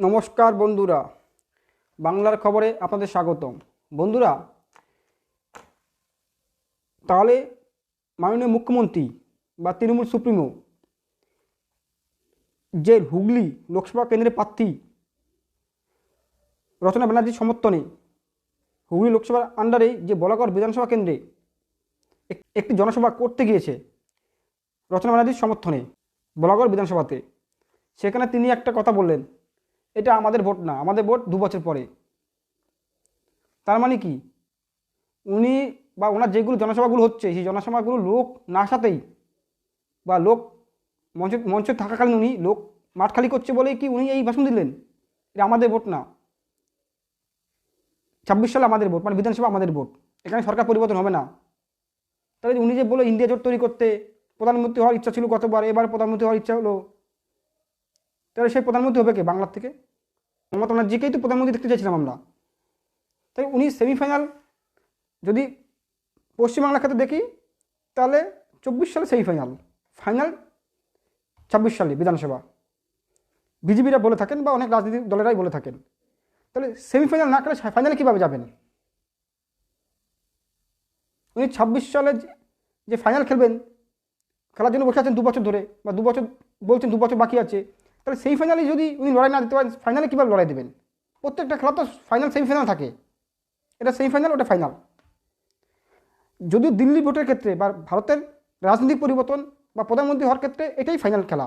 নমস্কার বন্ধুরা, বাংলার খবরে আপনাদের স্বাগতম। বন্ধুরা, তাহলে মাননীয় মুখ্যমন্ত্রী বা তৃণমূল সুপ্রিমো, যে হুগলি লোকসভা কেন্দ্রের প্রার্থী রচনা ব্যানার্জির সমর্থনে হুগলি লোকসভার আন্ডারে যে বলাগড় বিধানসভা কেন্দ্রে এক- একটি জনসভা করতে গিয়েছে রচনা ব্যানার্জির সমর্থনে বলাগড় বিধানসভাতে। সেখানে তিনি একটা কথা বললেন এটা আমাদের ভোট না, আমাদের ভোট দু বছর পরে। তার মানে কি? উনি বা ওনার যেগুলো জনসভাগুলো হচ্ছে, সেই জনসভাগুলো লোক না আসাতেই বা লোক মঞ্চ, মঞ্চে থাকাকালীন উনি লোক মাঠ খালি করছে বলেই কি উনি এই ভাষণ দিলেন? এটা আমাদের ভোট না। ছাব্বিশ সালে আমাদের ভোট মানে বিধানসভা আমাদের ভোট। এখানে সরকার পরিবর্তন হবে না। তাহলে উনি যে বলল ইন্ডিয়া জোট তৈরি করতে প্রধানমন্ত্রী হওয়ার ইচ্ছা ছিল গতবার, এবার প্রধানমন্ত্রী হওয়ার ইচ্ছা হলো। তাহলে সেই প্রধানমন্ত্রী হবে কে বাংলার থেকে? মমতা ব্যানার্জিকেই তো প্রধানমন্ত্রী দেখতে চাইছিলাম আমরা। তাই উনি সেমিফাইনাল যদি পশ্চিমবাংলার ক্ষেত্রে দেখি, তাহলে চব্বিশ সালে সেমিফাইনাল ফাইনাল ছাব্বিশ সালে বিধানসভা। বিজেপিরা বলে থাকেন বা অনেক রাজনৈতিক দলেরাই বলে থাকেন। তাহলে সেমিফাইনাল না করে ফাইনালে কীভাবে যাবেন? উনি ছাব্বিশ সালে যে- যে ফাইনাল খেলবেন, খেলার জন্য বসে আছেন দু বছর ধরে বা দু বছর বলছেন দু বছর বাকি আছে তাহলে সেই ফাইনালে যদি উনি লড়াই না দিতে পারেন ফাইনালে কীভাবে লড়াই দেবেন? প্রত্যেকটা খেলা তো ফাইনাল সেমিফাইনাল থাকে। এটা সেমিফাইনাল ওটা ফাইনাল যদিও দিল্লি ভোটের ক্ষেত্রে বা ভারতের রাজনৈতিক পরিবর্তন বা প্রধানমন্ত্রী হওয়ার ক্ষেত্রে এটাই ফাইনাল খেলা,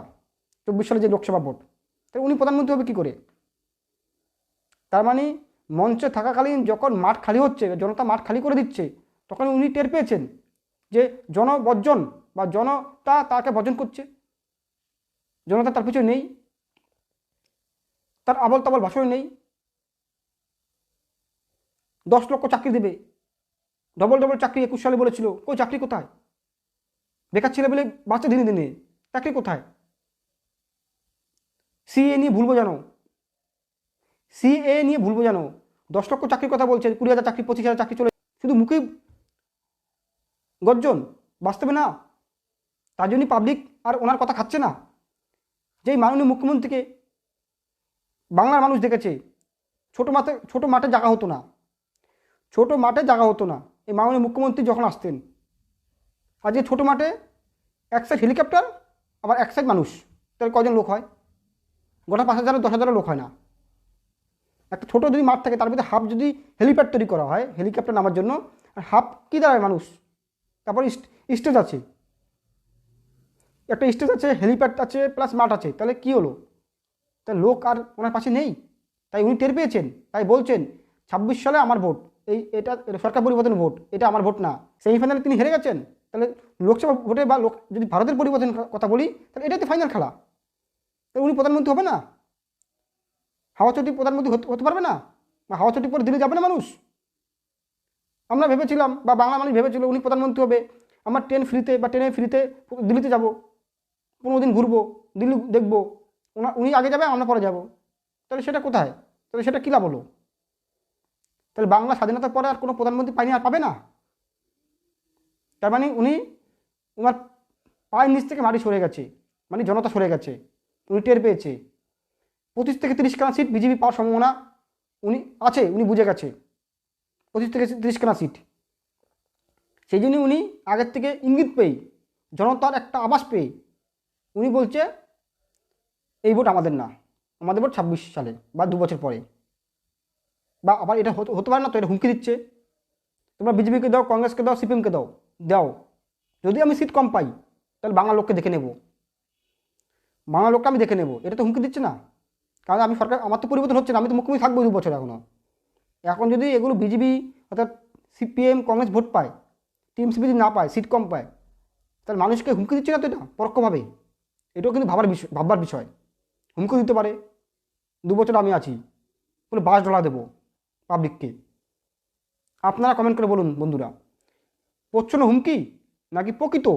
চব্বিশ সালে যে লোকসভা ভোট। তাহলে উনি প্রধানমন্ত্রী হবে কী করে? তার মানে মঞ্চে থাকাকালীন যখন মাঠ খালি হচ্ছে, জনতা মাঠ খালি করে দিচ্ছে, তখন উনি টের পেয়েছেন যে জনবর্জন বা জনতা তাকে বর্জন করছে। জনতা তার পিছনে নেই। তার আবল তাবল ভাষণ নেই। দশ লক্ষ চাকরি দেবে। ডবল ডবল চাকরি একুশ সালে বলেছিল, কই চাকরি কোথায়? বেকার ছেলে বলে বাচ্চা দিনে দিনে, চাকরি কোথায়? সিএ নিয়ে ভুলবো জানো? সিএ নিয়ে ভুলবো জানো? দশ লক্ষ চাকরির কথা বলছে, কুড়ি হাজার চাকরি, পঁচিশ হাজার চাকরি চলে শুধু মুখেই গর্জন বাস্তবে না। তার জন্যই পাবলিক আর ওনার কথা খাচ্ছে না। যেই মাননীয় মুখ্যমন্ত্রীকে বাংলার মানুষ দেখেছে, ছোটো মাঠে ছোটো মাঠে জায়গা হতো না। ছোটো মাঠে জায়গা হতো না। এই মাননীয় মুখ্যমন্ত্রী যখন আসতেন, আজকে ছোটো মাঠে এক সাইড হেলিকপ্টার আবার এক সাইড মানুষ। তাহলে কজন লোক হয়? গোটা পাঁচ হাজার দশ হাজারও লোক হয় না। একটা ছোটো যদি মাঠ থাকে, তার ভিতরে হাফ যদি হেলিপ্যাড তৈরি করা হয় হেলিকপ্টার নামার জন্য, আর হাফ কী দাঁড়ায় মানুষ? তারপর স্টেজ আছে। একটা স্টেজ আছে হেলিপ্যাড আছে প্লাস মাঠ আছে। তাহলে কি হলো? তা লোক আর ওনার পাশে নেই। তাই উনি টের পেয়েছেন, তাই বলছেন, ছাব্বিশ সালে আমার ভোট, এই এটা সরকার পরিবর্তন ভোট, এটা আমার ভোট না। সেমিফাইনালে তিনি হেরে গেছেন। তাহলে লোকসভা ভোটে বা লোক, যদি ভারতের পরিবর্তন কথা বলি, তাহলে এটাই তো ফাইনাল খেলা। তাহলে উনি প্রধানমন্ত্রী হবে না? হাওয়া চটি প্রধানমন্ত্রী হতে পারবে না? বা হাওয়া চটি পরে দিলে যাবে না মানুষ? আমরা ভেবেছিলাম, বা বাংলা মানুষ ভেবেছিল উনি প্রধানমন্ত্রী হবে। আমার ট্রেন ফ্রিতে বা ট্রেনে ফ্রিতে দিল্লিতে যাব। পনেরো দিন ঘুরবো, দিল্লি দেখব। উনি আগে যাবে, আমরা পরে যাব। তাহলে সেটা কোথায়? তাহলে সেটা কী হলো? তাহলে বাংলা স্বাধীনতার পরে আর কোনো প্রধানমন্ত্রী পায়নি আর পাবে না? তার মানে উনি ওনার পায়ের নিচ থেকে মাটি সরে গেছে মানে জনতা সরে গেছে, উনি টের পেয়েছে। পঁচিশ থেকে তিরিশখানা সিট বিজেপি পাওয়ার সম্ভাবনা উনি আছে, উনি বুঝে গেছে। পঁচিশ থেকে তিরিশখানা সিট সেই জন্যই উনি আগের থেকে ইঙ্গিত পেয়ে, জনতার একটা আবাস পেয়ে, উনি বলছে এই ভোট আমাদের না। আমাদের ভোট ছাব্বিশ সালে বা দু বছর পরে। বা আবার এটা হতে পারে না তো, এটা হুমকি দিচ্ছে। তোমরা বিজেপিকে দাও, কংগ্রেসকে দাও, সিপিএমকে দাও দাও। যদি আমি সিট কম পাই, তাহলে বাংলা লোককে দেখে নেব। বাংলা লোককে আমি দেখে নেব। এটা তো হুমকি দিচ্ছে না। কারণ আমি সরকার, আমার তো পরিবর্তন হচ্ছে না। আমি তো মুখ্যমন্ত্রী থাকব দু বছর এখনও এখন যদি এগুলো বিজেপি অর্থাৎ সিপিএম, কংগ্রেস ভোট পায় টিএমসিপি যদি না পায়, সিট কম পায়, তাহলে মানুষকে হুমকি দিচ্ছে না তো এটা? পরোক্ষভাবে। এটাও কিন্তু ভাবার বিষয় ভাববার বিষয়। হুমকি দিতে পারে। দু বছর আমি আছি। বলে বাস ডলা দেবো পাবলিককে আপনারা কমেন্ট করে বলুন বন্ধুরা। প্রচ্ছন্ন হুমকি নাকি প্রকৃত?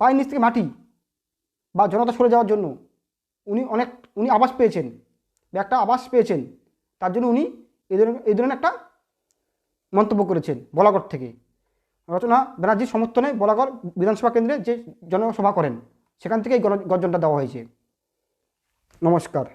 পায়ের নিচ থেকে মাটি বা জনতা সরে যাওয়ার জন্য উনি অনেক, উনি আবাস পেয়েছেন। একটা আবাস পেয়েছেন। তার জন্য উনি এই ধরনের এই ধরনের একটা মন্তব্য করেছেন বলাগড় থেকে। রচনা ব্যানার্জির সমর্থনে বলাগড় বিধানসভা কেন্দ্রে যে জনসভা করেন, সেখান থেকে এই গর্জনটা দেওয়া হয়েছে। নমস্কার